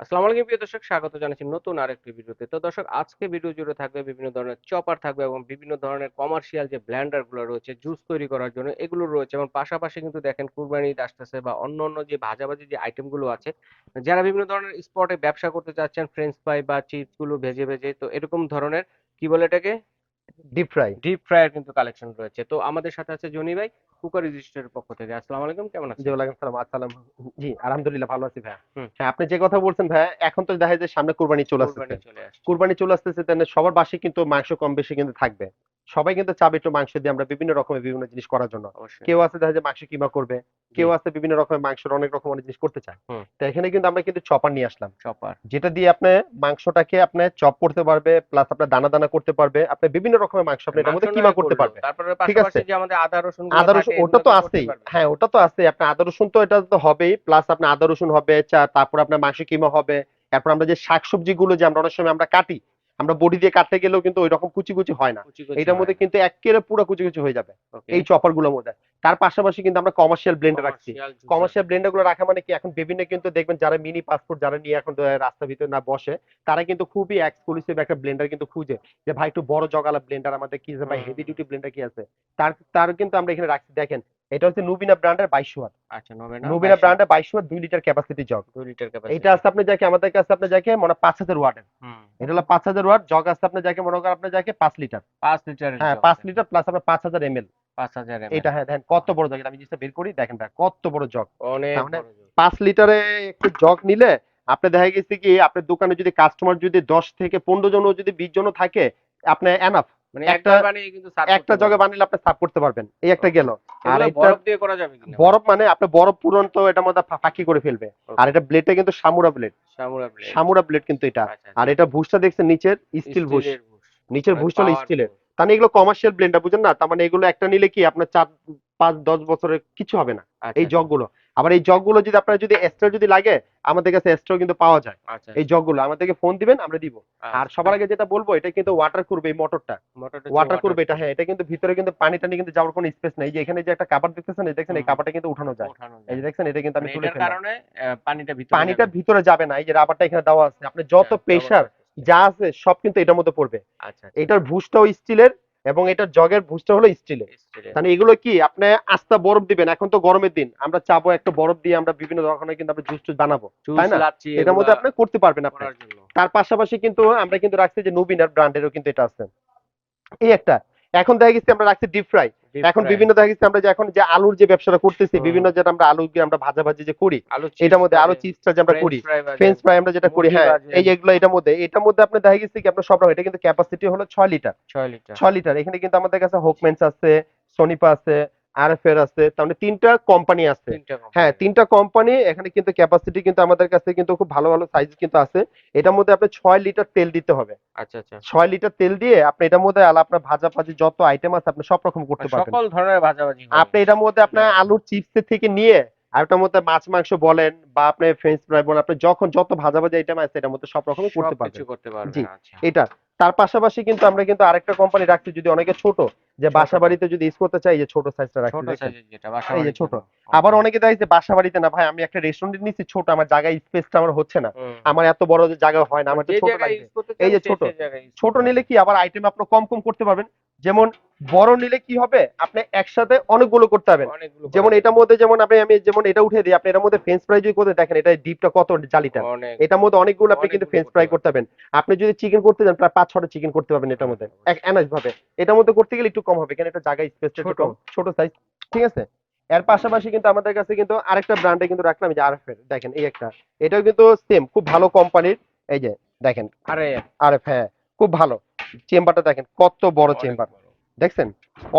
আসসালামু আলাইকুম প্রিয় দর্শক স্বাগত জানাচ্ছি নতুন আরেকটি ভিডিওতে। তো দর্শক আজকে ভিডিও জুড়ে থাকবে বিভিন্ন ধরনের চপার থাকবে এবং বিভিন্ন ধরনের কমার্শিয়াল যে ব্লেন্ডারগুলো রয়েছে জুস তৈরি করার জন্য এগুলো রয়েছে এবং পাশাপাশি কিন্তু দেখেন কুরবানি ঈদ আসতেছে বা অন্য অন্য যে ভাজাভাজি যে আইটেমগুলো আছে যারা বিভিন্ন ধরনের স্পটে ব্যবসা করতে চাচ্ছেন ফ্রেঞ্চ ফ্রাই বা চিপসগুলো ভেজে ভেজে তো এরকম ধরনের কি বলে এটাকে? ডিপ ফ্রাই ডিপ ফ্রাইয়ের কিন্তু কালেকশন রয়েছে। তো আমাদের সাথে আছে জনি ভাই। কুকার রেজিস্টারের পক্ষ থেকে। আসসালামু আলাইকুম কেমন আছেন? জি ওয়ালাইকুম সালাম আসসালাম। জি আলহামদুলিল্লাহ ভালো আছি হুম। হ্যাঁ আপনি যে কথা বলছেন ভাইয়া এখন তো দেখা যায় সামনে কুরবানি চলে আসছে। কুরবানি চলে আসতেছে তাহলে সবার বাসায় কিন্তু মাংস কম বেশি কিন্তু থাকবে। সবাই কিন্তু চাবে একটু মাংস দিয়ে আমরা বিভিন্ন রকমের বিভিন্ন জিনিস করার জন্য। কেউ আছে দেখা যায় মাংস কিমা করবে কেউ আছে বিভিন্ন রকমের মাংসের অনেক রকম অনেক জিনিস করতে চায়। তো এখানে কিন্তু আমরা কিন্তু চপার নিয়ে আসলাম। চপার। যেটা দিয়ে আপনি মাংসটাকে আপনি চপ করতে পারবে প্লাস আপনার দানা দানা করতে পারবে আপনি বিভিন্ন রকমের মাংস আপনি এটার মধ্যে কিমা করতে পারবে। তারপরে ঠিক পাশাপাশি আছে। যে আমাদের আদা রসুন আদা রসুন ওটা তো আছেই। হ্যাঁ ওটা তো আছে আপনার আদা রসুন তো এটা তো হবেই প্লাস আপনার আদা রসুন হবে চা- তারপর আপনার মাংস কিমা হবে তারপর আমরা যে শাকসবজি গুলো যে আমরা অনেক সময় আমরা কাটি আমরা বডি দিয়ে কাটতে গেলেও কিন্তু ওই রকম কুচি কুচি হয় না। এটার মধ্যে কিন্তু একেবারে পুরো কুচি কুচি হয়ে যাবে। এই চপারগুলোর মধ্যে। তার পাশাপাশি কিন্তু আমরা কমার্শিয়াল ব্লেন্ডার রাখছি। কমার্শিয়াল ব্লেন্ডারগুলো রাখা মানে কি? এখন বিভিন্ন কিন্তু দেখবেন যারা মিনি পাসপোর্ট যারা নিয়ে এখন রাস্তার ভিতরে না বসে তারা কিন্তু খুবই এক্সক্লুসিভ একটা ব্লেন্ডার কিন্তু খুঁজে। যে ভাই একটু বড় জগালা ব্লেন্ডার আমাদের কি আছে ভাই? হেভি ডিউটি ব্লেন্ডার কি আছে? তার তার কিন্তু আমরা এখানে রাখছি। দেখেন এটা হচ্ছে নুবিনা ব্র্যান্ডের বাইশশো ওয়াট আচ্ছা নবেনা নুবিনা ব্র্যান্ডের বাইশশো ওয়াট দুই litre capacity jug 2 litre capacity এটা আছে আপনার যাকে আমাদের কাছে আপনার যাকে মনে পাঁচ হাজার ওয়াটের। হুম। এটা হলো পাঁচ হাজার ওয়াট জগ আছে আপনার যাকে মনে করেন আপনার যাকে পাঁচ লিটার 5 লিটার হ্যাঁ পাঁচ লিটার প্লাস আপনার পাঁচ হাজার এম এল 5000 ml এটা হ্যাঁ দেখেন কত বড় জগ? আমি জিনিসটা বের করি দেখেন ভাই কত বড় জগ। অনেক মানে পাঁচ লিটারে একটু জগ নিলে আপনি দেখা গেছে কি আপনার দোকানে যদি কাস্টমার যদি দশ থেকে পনেরো জন যদি বিশ জন থাকে আপনি এনাফ মানে একটা- একটা বানিয়ে কিন্তু সার্ভ একটা জগে বানিয়ে আপনি সার্ভ করতে পারবেন। এই একটা গেল। আর বরফ দিয়ে করা যাবে বরফ মানে আপনি বরফ পূরণ তো মধ্যে ফাঁকি করে ফেলবে। আর এটা ব্লেডটা কিন্তু Samura blade Samura blade Samura blade কিন্তু এটা। আচ্ছা আর এটা ভুসটা দেখছেন নিচের স্টিল ভুষ। নিচের মানে হলো স্টিলের তার মানে এগুলো কমার্শিয়াল ব্লেন্ডার বুঝেন না? তার মানে এগুলো একটা নিলে কি আপনার চার পাঁচ দশ বছরের কিছু হবে না আচ্ছা, এই জগগুলো। আবার এই জগগুলো যদি আপনার যদি এক্সট্রা যদি লাগে আমাদের কাছে এক্সট্রা কিন্তু পাওয়া যায়। আচ্ছা এই জগগুলো আমাদেরকে ফোন দিবেন আমরা দিব। আচ্ছা। আর সবার আগে যেটা বলব এটা কিন্তু ওয়াটার করবে এই মোটরটা ওয়াটার করবে এটা হ্যাঁ এটা কিন্তু ভিতরে কিন্তু পানি টানি কিন্তু যাওয়ার কোনো স্পেস নেই। যে এখানে যে একটা কাপড় দেখতেছেন এই দেখছেন এই। কাপড়টা কিন্তু উঠানো যায়। এই যে দেখছেন এটা কিন্তু আমি মানে তুলে কারণে পানিটা ভিতরে পানিটা যাবে। ভিতরে যাবে না এই যে রাবারটা এখানে দেওয়া আছে। আপনি যত হ্যাঁ, প্রেসার জবরদস্ত। যা আছে সব কিন্তু এটার মধ্যে পড়বে। আচ্ছা এটার ভুসটাও স্টিলের এবং এটার জগের ভুসটা হলো স্টিলের। তাহলে এগুলো কি? আপনি আস্তা বরফ দিবেন এখন তো গরমের দিন। আমরা চাবো একটা বরফ দিয়ে আমরা বিভিন্ন ধরনের কিন্তু আমরা জুস টুস বানাবো তাই না? এটার মধ্যে আপনি করতে পারবেন আপনি। করার জন্য। তার পাশাপাশি কিন্তু আমরা কিন্তু রাখছি যে নুবিনার ব্র্যান্ডেরও কিন্তু এটা আছে। এই একটা এখন দেখা গেছে আমরা রাখছি ডিপ ফ্রাই এখন বিভিন্ন দেখা গেছে আমরা যে এখন যে আলুর যে ব্যবসাটা করতেছি বিভিন্ন যেটা আমরা আলু আমরা ভাজা ভাজি যে করি এটার মধ্যে আলু চিপসটা যে আমরা করি ফ্রেঞ্চ ফ্রাই আমরা যেটা করি হ্যাঁ। এই এগুলো এটার মধ্যে এটার মধ্যে আপনি দেখা গেছে কি আপনার সব রকম এটা কিন্তু ক্যাপাসিটি হলো ছয় লিটার ছয় লিটার ছয় লিটার এখানে কিন্তু আমাদের কাছে হোকমেন্স আছে সোনিপা আছে আরএফএর আছে তার মানে তিনটা কোম্পানি আছে। হ্যাঁ তিনটা কোম্পানি এখানে কিন্তু ক্যাপাসিটি কিন্তু আমাদের কাছে কিন্তু খুব ভালো ভালো সাইজ কিন্তু আছে। এটার মধ্যে আপনি ছয় লিটার তেল দিতে হবে। আচ্ছা আচ্ছা। ছয় লিটার তেল দিয়ে আপনি এটার মধ্যে আপনার ভাজা ভাজি যত আইটেম আছে আপনি সব রকম করতে পারবেন। সকল ধরনের ভাজাভাজি হবে। আপনি এটার মধ্যে আপনার আলুর চিপস থেকে নিয়ে আর এটার মধ্যে মাছ মাংস বলেন বা আপনি ফ্রেঞ্চ ফ্রাই বলেন আপনি যখন যত ভাজা ভাজি আইটেম আছে এটার মধ্যে সব রকম করতে পারবেন। করতে পারবেন। আচ্ছা। এটা। তার পাশাপাশি কিন্তু আমরা কিন্তু আরেকটা কোম্পানি রাখছি যদি অনেকে ছোট যে বাসা বাড়িতে যদি ইউজ করতে চাই যে ছোট সাইজটা রাখি ছোট সাইজের যেটা বাসা এই যে ছোট। আবার অনেকে দেয় যে বাসা বাড়িতে না ভাই আমি একটা রেস্টুরেন্ট নিচ্ছি ছোট আমার জায়গায় স্পেসটা আমার হচ্ছে না। আমার এত বড় যে জায়গা হয় না আমার তো ছোট লাগে লাগবে। এই যে ছোট। ছোট নিলে কি আবার আইটেম আপনি কম কম করতে পারবেন? যেমন বড় নিলে কি হবে? আপনি একসাথে অনেকগুলো করতে পারবেন। যেমন এটার মধ্যে যেমন আপনি আমি যেমন এটা উঠে দিই আপনি এটার মধ্যে ফ্রেঞ্চ ফ্রাই যদি করতে দেখেন এটা ডিপটা কত জালিটা। এটার মধ্যে অনেকগুলো আপনি কিন্তু ফ্রেঞ্চ ফ্রাই করতে পারবেন। আপনি যদি চিকেন করতে যান প্রায় পাঁচ ছটা চিকেন করতে পারবেন এটার মধ্যে। এক এনাজ ভাবে। এটার মধ্যে করতে গেলে একটু কম হবে কেন এটা জায়গায় স্পেসটা একটু ছোট। কম। ছোট সাইজ ঠিক আছে? এর পাশাপাশি কিন্তু আমাদের কাছে কিন্তু আরেকটা ব্র্যান্ডে কিন্তু রাখলাম এই যে আরএফ এর। দেখেন এই একটা। এটাও কিন্তু সেম খুব ভালো কোম্পানির। এই যে দেখেন। আরে আরএফ হ্যাঁ খুব ভালো। চেম্বারটা দেখেন কত বড় চেম্বার। দেখছেন?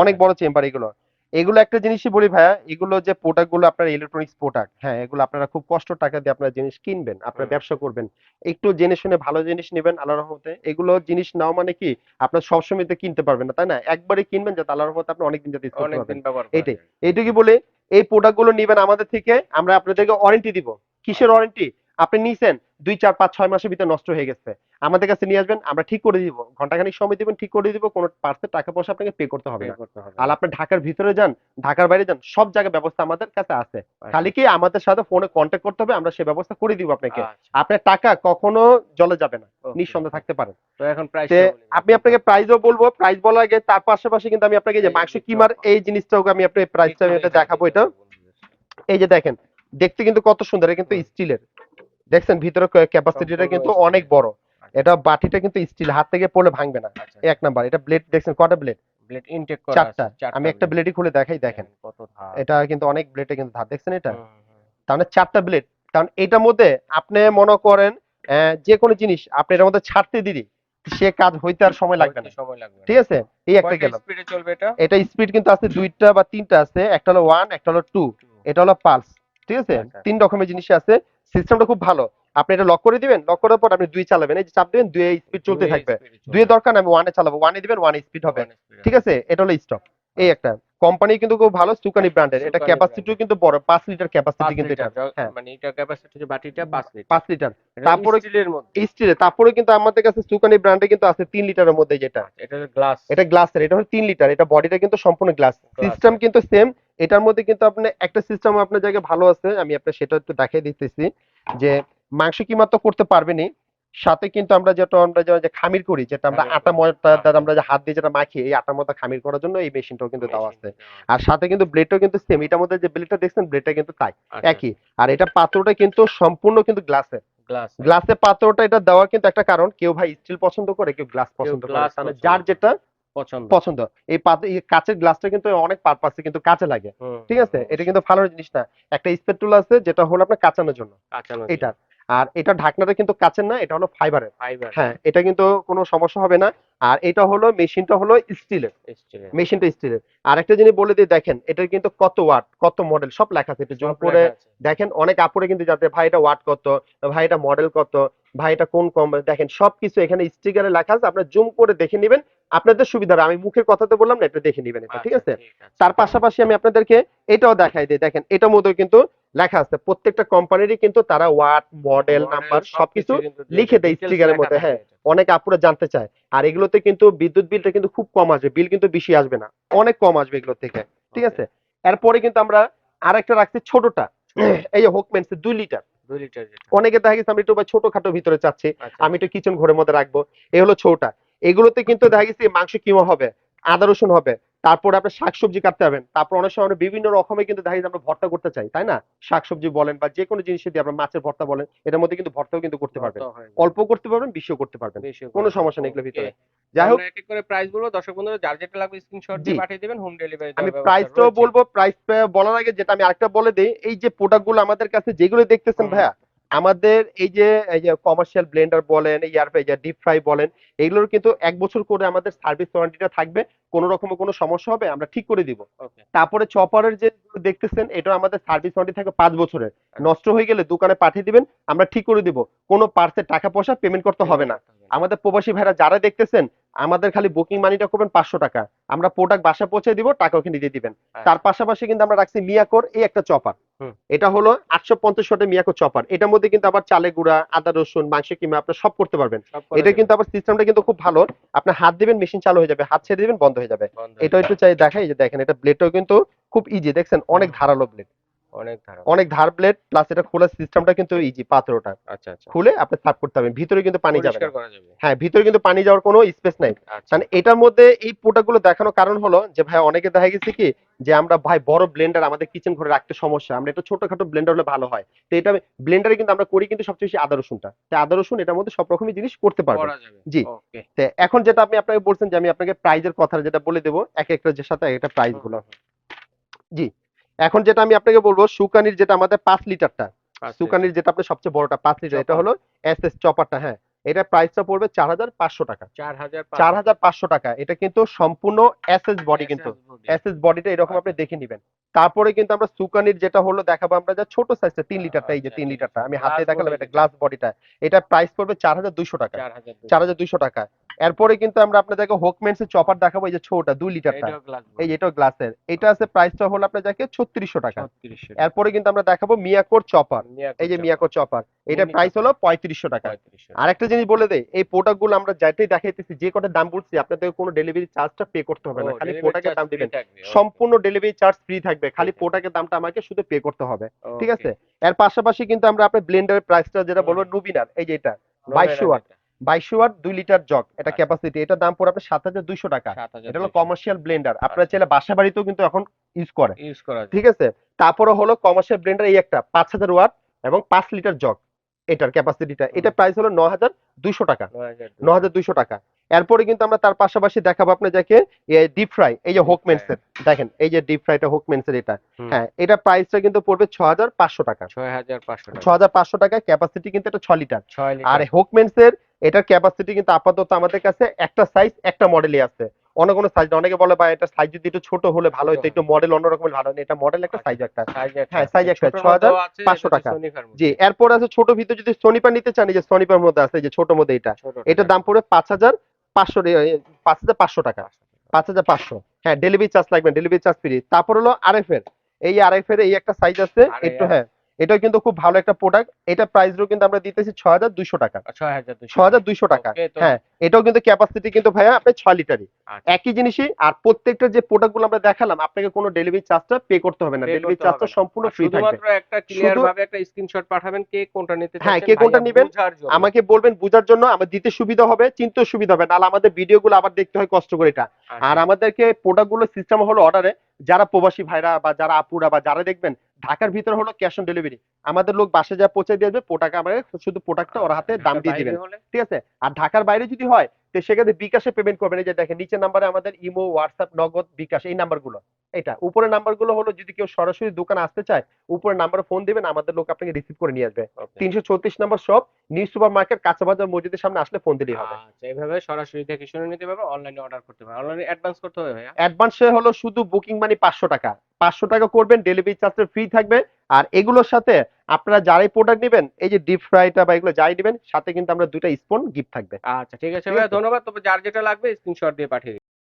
অনেক বড় চেম্বার এগুলো। এগুলো একটা জিনিসই বলি ভাইয়া এগুলো যে প্রোডাক্টগুলো আপনার ইলেকট্রনিক্স প্রোডাক্ট হ্যাঁ এগুলো আপনারা খুব কষ্ট টাকা দিয়ে আপনারা জিনিস কিনবেন আপনারা ব্যবসা করবেন। একটু জেনে শুনে ভালো জিনিস নেবেন আল্লাহর রহমতে। এগুলো জিনিস নাও মানে কি আপনার সবসময় তো কিনতে পারবেন না তাই না? একবারে কিনবেন যাতে আল্লাহর রহমতে আপনি অনেকদিন যাতে এটাই। এইটুকু বলে এই প্রোডাক্টগুলো নিবেন আমাদের থেকে আমরা আপনাদেরকে ওয়ারেন্টি দিব। কিসের ওয়ারেন্টি আপনি নিছেন দুই চার পাঁচ ছয় মাসের ভিতরে নষ্ট হয়ে গেছে। আমাদের কাছে নিয়ে আসবেন আমরা ঠিক করে দিব। ঘন্টাখানিক সময় দিবেন ঠিক করে দিব কোনো পার্সের টাকা পয়সা আপনাকে পে করতে হবে আর আপনি ঢাকার ভিতরে যান ঢাকার বাইরে যান সব জায়গায় ব্যবস্থা আমাদের কাছে আছে। খালি কি আমাদের সাথে ফোনে কন্ট্যাক্ট করতে হবে আমরা সেই ব্যবস্থা করে দিব আপনাকে। আচ্ছা, আপনার টাকা কখনো জলে যাবে না নিঃসন্দেহে থাকতে পারেন তো এখন প্রাইস আমি আপনাকে প্রাইসও বলব প্রাইস বলার আগে তার পাশাপাশি কিন্তু আমি আপনাকে যে মাংস কিমার এই জিনিসটাও আমি আপনাকে প্রাইসটা আমি এটা দেখাবো এটা। এই যে দেখেন দেখতে কিন্তু কত সুন্দর কিন্তু স্টিলের দেখছেন ভিতরে ক্যাপাসিটিটা কিন্তু অনেক বড়। এটা বাটিটা কিন্তু স্টিল হাত থেকে পড়লে ভাঙবে না। এক নাম্বার এটা ব্লেড দেখছেন কটা ব্লেড ব্লেড ইনটেক করা চারটা। আমি একটা ব্লেডই খুলে দেখাই দেখেন কত ধার। এটা কিন্তু অনেক ব্লেডে কিন্তু ধার দেখছেন এটা? তার মানে চারটা ব্লেড কারণ এটার মধ্যে আপনি মনে করেন যে কোনো জিনিস আপনি এটার মধ্যে ছাড়তে দিদি সে কাজ হইতে আর সময় লাগবে না। সময় লাগবে ঠিক আছে? এই একটা গেল স্পিডে চলবে এটা? এটা স্পিড কিন্তু আছে দুইটা বা তিনটা আছে একটা হলো ওয়ান একটা হলো টু এটা হলো পালস ঠিক আছে? আচ্ছা। তিন রকমের জিনিস আছে। সিস্টেমটা খুব ভালো। আপনি এটা লক করে দিবেন লক করার পর আপনি দুই চালাবেন। এই যে চাপ দিবেন দুই স্পিড চলতে থাকবে। দুই দরকার আমি ওয়ানে চালাবো। ওয়ানে দিবেন ওয়ান স্পিড হবে। ঠিক আছে? এটা হলো স্টক এই একটা। কোম্পানি কিন্তু খুব ভালো সুকানি ব্র্যান্ডের এটা ক্যাপাসিটিও কিন্তু বড় পাঁচ লিটার ক্যাপাসিটি কিন্তু এটা। হ্যাঁ। মানে এটা ক্যাপাসিটি হচ্ছে বাটিটা পাঁচ লিটার। পাঁচ লিটার। তারপরে- স্টিলের মধ্যে। স্টিলের তারপরে কিন্তু আমাদের কাছে সুকানি ব্র্যান্ডে কিন্তু আছে তিন লিটারের মধ্যে যেটা। এটা গ্লাস এটা গ্লাসের এটা হলো তিন লিটার এটা বডিটা কিন্তু সম্পূর্ণ গ্লাস সিস্টেম কিন্তু সেম এটার মধ্যে কিন্তু আপনি একটা সিস্টেম আপনার জায়গায় ভালো আছে আমি আপনার সেটা একটু দেখাই দিতেছি যে মাংস কিমা তো করতে পারবেনই। সাথে কিন্তু আমরা যেটা আমরা যে- খামির করি যেটা আমরা আটা ময়দা আমরা যে হাত দিয়ে যেটা মাখি এই আটার মধ্যে খামির করার জন্য এই মেশিনটাও কিন্তু দেওয়া আছে। আর সাথে কিন্তু ব্লেডটাও কিন্তু সেম এটার মধ্যে যে ব্লেডটা দেখছেন ব্লেডটা কিন্তু তাই আচ্ছা, একই। আর এটা পাত্রটা কিন্তু সম্পূর্ণ কিন্তু গ্লাসের। গ্লাস। পাত্রটা এটা দেওয়ার কিন্তু একটা কারণ কেউ ভাই স্টিল পছন্দ করে কেউ গ্লাস পছন্দ করে। যার যেটা পছন্দ। পছন্দ এই পাত্র এই কাঁচের গ্লাসটা কিন্তু অনেক পারপাসে কিন্তু কাজে লাগে। ঠিক আছে? এটা কিন্তু ভালো জিনিস না। একটা স্পেটুল আছে যেটা হলো আপনার কাঁচানোর জন্য। এটা আর এটা ঢাকনাটা কিন্তু কাঁচের না এটা হলো ফাইবারের ফাইবার হ্যাঁ এটা কিন্তু কোনো সমস্যা হবে না। আর এটা হলো মেশিনটা হলো স্টিলের স্টিলের মেশিনটা স্টিলের আর একটা জিনিস বলে দিই দেখেন এটা কিন্তু কত ওয়াট কত মডেল সব লেখা আছে একটু জুম করে দেখেন অনেক আপুরে কিন্তু যাতে ভাই এটা ওয়াট কত ভাই এটা মডেল কত ভাই এটা কোন কম দেখেন সবকিছু এখানে স্টিকারে লেখা আছে আপনারা জুম করে দেখে নেবেন। আপনাদের সুবিধা আমি মুখের কথাতে বললাম না এটা দেখে নেবেন এটা ঠিক আচ্ছা, আছে? তার পাশাপাশি আমি আপনাদেরকে এটাও দেখাই দিই দেখেন এটার মধ্যে কিন্তু লেখা আছে প্রত্যেকটা কোম্পানিরই কিন্তু তারা ওয়াট মডেল নাম্বার সবকিছু লিখে দেয় লেখা মধ্যে, হ্যাঁ। অনেক আপুরা জানতে চায়। আর এগুলোতে কিন্তু বিদ্যুৎ বিলটা কিন্তু খুব কম আসবে বিল কিন্তু বেশি আসবে না অনেক কম আসবে এগুলো থেকে ঠিক আছে? এরপরে কিন্তু আমরা আরেকটা রাখছি ছোটটা এই যে হোকমেন্স দুই লিটার অনেকে দেখা গেছে আমি একটু বা ছোটখাটো ভিতরে চাচ্ছি আচ্ছা, আমি একটু কিচেন ঘরের মধ্যে রাখব এই হলো ছোটটা এগুলোতে কিন্তু দেখা গেছে মাংস কিমা হবে আদা রসুন হবে তারপর আপনার শাকসবজি কাটতে হবেন তারপর অনেক সময় আমরা বিভিন্ন রকমের কিন্তু দেখা গেছে আমরা ভর্তা করতে চাই তাই না? শাকসবজি বলেন বা যে কোনো জিনিস দিয়ে আমরা মাছের ভর্তা বলেন এটার মধ্যে কিন্তু ভর্তাও কিন্তু করতে পারবেন। অল্প করতে পারবেন বেশিও করতে পারবেন। কোনো সমস্যা নেই এগুলোর ভিতরে। যাই হোক এক এক করে প্রাইস বলব। দর্শক বন্ধুরা যার যেটা লাগবে স্ক্রিনশট দিয়ে পাঠিয়ে দিবেন হোম ডেলিভারি আমি প্রাইসটাও বলব প্রাইস বলার আগে যেটা আমি আরেকটা বলে দিই এই যে প্রোডাক্টগুলো আমাদের কাছে যেগুলো দেখতেছেন ভাইয়া আমাদের এই যে এই যে কমার্শিয়াল ব্লেন্ডার বলেন ইয়ার ডিপ ফ্রাই বলেন এগুলোর কিন্তু এক বছর করে আমাদের সার্ভিস ওয়ারেন্টিটা থাকবে। কোনো রকমের কোনো সমস্যা হবে আমরা ঠিক করে দিব। তারপরে চপারের যে দেখতেছেন এটা আমাদের সার্ভিস ওয়ারেন্টি থাকবে পাঁচ বছরের। নষ্ট হয়ে গেলে দোকানে পাঠিয়ে দিবেন আমরা ঠিক করে দিব। কোনো পার্সের টাকা পয়সা পেমেন্ট করতে হবে না। আমাদের প্রবাসী ভাইরা যারা দেখতেছেন আমাদের খালি বুকিং মানিটা করবেন পাঁচশো টাকা। আমরা প্রোডাক্ট বাসা পৌঁছে দিব টাকা ওখানে দিয়ে দিবেন। তার পাশাপাশি কিন্তু আমরা রাখছি মিয়াকোর এই একটা চপার এটা হলো আটশো পঞ্চাশ ওয়াটের মিয়াকোর চপার এটার মধ্যে কিন্তু আবার চালে গুঁড়া আদা রসুন মাংস কিমা আপনার সব করতে পারবেন। এটা কিন্তু আবার সিস্টেমটা কিন্তু খুব ভালো। আপনার হাত দিবেন মেশিন চালু হয়ে যাবে হাত ছেড়ে দিবেন বন্ধ হয়ে যাবে। এটা একটু চাই দেখাই যে দেখেন এটা ব্লেডটাও কিন্তু খুব ইজি দেখছেন? অনেক ধারালো ব্লেড অনেক ধারা অনেক ধার ব্লেড প্লাস এটা খোলার সিস্টেমটা কিন্তু ইজি পাত্রটা। আচ্ছা আচ্ছা। খুলে আপনি সাফ করতে পারবেন ভিতরে কিন্তু পানি যাবে পরিষ্কার করা যাবে। হ্যাঁ ভিতরে কিন্তু পানি যাওয়ার কোনো স্পেস নাই। আচ্ছা। মানে এটার মধ্যে এই প্রোডাক্টগুলো দেখানোর কারণ হলো যে ভাই অনেকে দেখা গেছে কি যে আমরা ভাই বড় ব্লেন্ডার আমাদের কিচেন ঘরে রাখতে সমস্যা। আমরা একটা ছোটখাটো ব্লেন্ডার হলে ভালো হয়। তো এটা ব্লেন্ডারে কিন্তু আমরা করি কিন্তু সবচেয়ে বেশি আদা রসুনটা। তো আদা রসুন এটার মধ্যে সব রকমের জিনিস করতে পারবেন। করা জি। এখন যেটা আপনি আপনাকে বলছেন যে আমি আপনাকে প্রাইজের কথা যেটা বলে দেবো এক একটা যে সাথে এক একটা প্রাইজগুলো এখন যেটা আমি আপনাকে বলব সুকানির যেটা আমাদের পাঁচ লিটারটা সুকানির যেটা আপনার সবচেয়ে বড়টা পাঁচ লিটার এটা হলো এস এস চপারটা হ্যাঁ। এটা প্রাইসটা পড়বে চার হাজার পাঁচশো টাকা। চার হাজার পাঁচশো। টাকা। এটা কিন্তু সম্পূর্ণ এস এস বডি কিন্তু। এস এস বডিটা এরকম আপনি দেখে নেবেন। তারপরে কিন্তু আমরা সুকানির যেটা হলো দেখাবো আমরা যা ছোট সাইজটা তিন লিটারটা এই যে আচ্ছা, তিন লিটারটা আমি হাতে দেখালাম এটা গ্লাস বডিটা এটা প্রাইস পড়বে চার হাজার দুইশো টাকা। চার হাজার দুইশো টাকা। এরপরে কিন্তু আমরা আপনাদেরকে হোকমেন্স এর চপার দেখাবো এই যে ছোটটা দুই লিটারটা। এই যেটা গ্লাসের এটা আছে প্রাইসটা হলো আপনাদেরকে ছত্রিশশো টাকা। 3600 এরপরে কিন্তু আমরা দেখাবো মিয়াকোর চপার এই যে মিয়াকোর চপার এটা প্রাইস হলো পঁয়ত্রিশশো টাকা। 3500 আরেকটা জিনিস বলে দেই এই প্রোডাক্টগুলো আমরা যেটাই দেখাইতেছি যে কটা দাম বলছি আপনাদের কোনো ডেলিভারি চার্জটা পে করতে হবে না। খালি প্রোডাক্টের দাম দিবেন। সম্পূর্ণ ডেলিভারি চার্জ ফ্রি থাকবে খালি। প্রোডাক্টের দামটা আমাকে শুধু পে করতে হবে ঠিক আছে? এর পাশাপাশি কিন্তু আমরা আপনার ব্লেন্ডারের প্রাইসটা যেটা বলব নুবিনার এই যে এটা বাইশশো ওয়াট যেটা, বাইশশো ওয়াট দুই লিটার জগ। এটা আচ্ছা। ক্যাপাসিটি এটার দাম পড়ে আপনার সাত হাজার দুইশো টাকা। এটা হলো কমার্শিয়াল ব্লেন্ডার আপনারা আচ্ছা। চাইলে বাসা বাড়িতেও কিন্তু এখন ইউজ করে। ইউজ করা ঠিক আছে? তারপরে হলো কমার্শিয়াল ব্লেন্ডার এই একটা পাঁচ হাজার ওয়াট এবং পাঁচ লিটার জগ। এটার ক্যাপাসিটিটা এটা প্রাইস হলো ন হাজার দুইশো টাকা। ন হাজার দুইশো। টাকা। এরপরে কিন্তু আমরা তার পাশাপাশি দেখাবো আপনাদেরকে ডিপ ফ্রাই এই যে হোকমেন্স এর দেখেন এই যে ডিপ ফ্রাইটা হোকমেন্স এর এটা হ্যাঁ এটা প্রাইসটা কিন্তু পড়বে ছ হাজার পাঁচশো টাকা। 6500 ছ টাকা। হাজার পাঁচশো টাকা ক্যাপাসিটি কিন্তু এটা ছ লিটার। 6 আর হোকমেন্স এর এটার ক্যাপাসিটি কিন্তু আপাতত আমাদের কাছে একটা সাইজ একটা মডেলই আছে। অন্য কোনো সাইজ অনেকে বলে বা এটা সাইজ যদি একটু ছোট হলে ভালো হতো একটু মডেল অন্যরকম ভালো হতো এটা মডেল একটা সাইজ একটা। সাইজ হ্যাঁ, size একটা, 6500 টাকা। জি এরপর আছে ছোট ভিতরে যদি সনিপা নিতে চান যে সনিপার মধ্যে আছে যে ছোট মধ্যে এটা। এটার দাম পড়বে পাঁচ হাজার পাঁচশো পাঁচ হাজার পাঁচশো টাকা। পাঁচ হাজার পাঁচশো। হ্যাঁ ডেলিভারি চার্জ লাগবে ডেলিভারি চার্জ ফ্রি তারপর হলো আরএফ এর এই আরএফ এর এই একটা সাইজ আছে একটু হ্যাঁ এটাও কিন্তু খুব ভালো একটা প্রোডাক্ট এটা প্রাইসও কিন্তু আমরা দিতেছি ছ হাজার দুইশো টাকা। 6200 ছ হাজার দুইশো টাকা। হ্যাঁ এটাও কিন্তু ক্যাপাসিটি কিন্তু ভাইয়া আপনার ছয় লিটারই। আচ্ছা। একই জিনিসই আর প্রত্যেকটা যে প্রোডাক্টগুলো আমরা দেখালাম আপনাকে কোনো ডেলিভারি চার্জটা পে করতে হবে না। ডেলিভারি চার্জটা সম্পূর্ণ ফ্রি থাকবে। শুধুমাত্র একটা ক্লিয়ার ভাবে একটা স্ক্রিনশট পাঠাবেন কে কোনটা নিতে হ্যাঁ, কে কোনটা নিবেন, আমাকে বলবেন বোঝার জন্য। আমার দিতে সুবিধা হবে চিনতেও সুবিধা হবে। নাহলে আমাদের ভিডিওগুলো আবার দেখতে হয় কষ্ট করে এটা। আচ্ছা, আর আমাদেরকে প্রোডাক্টগুলো সিস্টেম হলো অর্ডারে যারা প্রবাসী ভাইরা বা যারা আপুরা বা যারা দেখবেন ঢাকার ভিতরে হলো ক্যাশ অন ডেলিভারি আমাদের লোক বাসে যা পৌঁছে দিয়ে আসবে প্রোডাক্ট আমাদের শুধু প্রোডাক্টটা ওর হাতে দাম দিয়ে দিবেন। ঠিক আছে? আর ঢাকার বাইরে যদি হয় তো সেক্ষেত্রে বিকাশে পেমেন্ট করবেন। এই যে দেখেন নিচে নাম্বারে আমাদের ইমো হোয়াটসঅ্যাপ নগদ বিকাশ এই নাম্বারগুলো এটা। উপরে নাম্বারগুলো হলো যদি কেউ সরাসরি দোকান আসতে চায় উপরের নাম্বারে ফোন দিবেন আমাদের লোক আপনাকে রিসিভ করে নিয়ে আসবে। তিনশো চৌত্রিশ নম্বর শপ নিউ সুপার মার্কেট কাঁচাবাজার মসজিদের সামনে আসলে ফোন দিলেই হবে। আচ্ছা এইভাবে সরাসরি দেখে শুনে নিতে পারবে অনলাইনে অর্ডার করতে পারবে। অনলাইনে অ্যাডভান্স করতে হবে ভাইয়া? অ্যাডভান্সে হলো শুধু বুকিং মানি পাঁচশো টাকা। পাঁচশো টাকা করবেন ডেলিভারি চার্জটা ফ্রি থাকবে। আর এগুলোর সাথে আপনারা যারাই প্রোডাক্ট নেবেন এই যে ডিপ ফ্রাইটা বা এগুলো যাই নেবেন সাথে কিন্তু আমরা দুইটা স্পুন গিফট থাকবে। আচ্ছা ঠিক আছে ধন্যবাদ। তবে যার যেটা লাগবে স্ক্রিনশট দিয়ে পাঠিয়ে দিন।